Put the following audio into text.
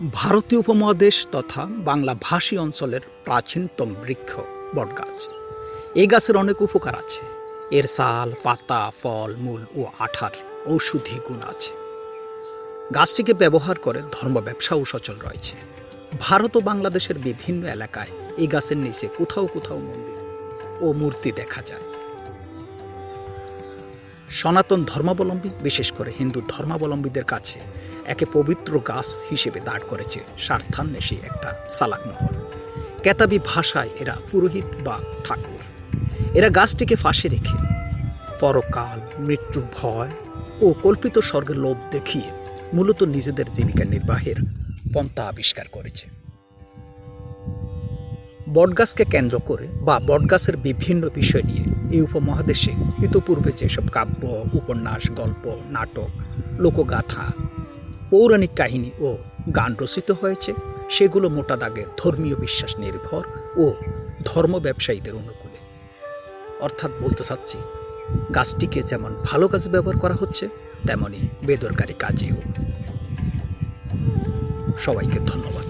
ভারতীয় উপমহাদেশ তথা বাংলা ভাষী অঞ্চলের প্রাচীনতম বৃক্ষ বটগাছ। এই গাছের অনেক উপকার আছে। এর সাল, পাতা, ফল, মূল ও আঠার ঔষধি গুণ আছে। গাছটিকে ব্যবহার করে ধর্ম ব্যবসাও সচল রয়েছে। ভারত ও বাংলাদেশের বিভিন্ন এলাকায় এই গাছের নিচে কোথাও কোথাও মন্দির ও মূর্তি দেখা যায়। সনাতন ধর্মাবলম্বী, বিশেষ করে হিন্দু ধর্মাবলম্বীদের কাছে একে পবিত্র গাছ হিসেবে দাঁড় করেছে স্বার্থান্বেষী একটা সালাক মহল। কেতাবি ভাষায় এরা পুরোহিত বা ঠাকুর। এরা গাছটিকে ফাঁসে রেখে পরকাল মৃত্যুর ভয় ও কল্পিত স্বর্গের লোভ দেখিয়ে মূলত নিজেদের জীবিকা নির্বাহের পন্থা আবিষ্কার করেছে। বটগাছকে কেন্দ্র করে বা বটগাছের বিভিন্ন বিষয় নিয়ে এই উপমহাদেশে ইতোপূর্বে যেসব কাব্য, উপন্যাস, গল্প, নাটক, লোকগাথা, পৌরাণিক কাহিনী ও গান রচিত হয়েছে, সেগুলো মোটা দাগে ধর্মীয় বিশ্বাস নির্ভর ও ধর্ম ব্যবসায়ীদের অনুকূলে। অর্থাৎ বলতে চাচ্ছি, গাছটিকে যেমন ভালো কাজে ব্যবহার করা হচ্ছে তেমনই বেদরকারি কাজেও। সবাইকে ধন্যবাদ।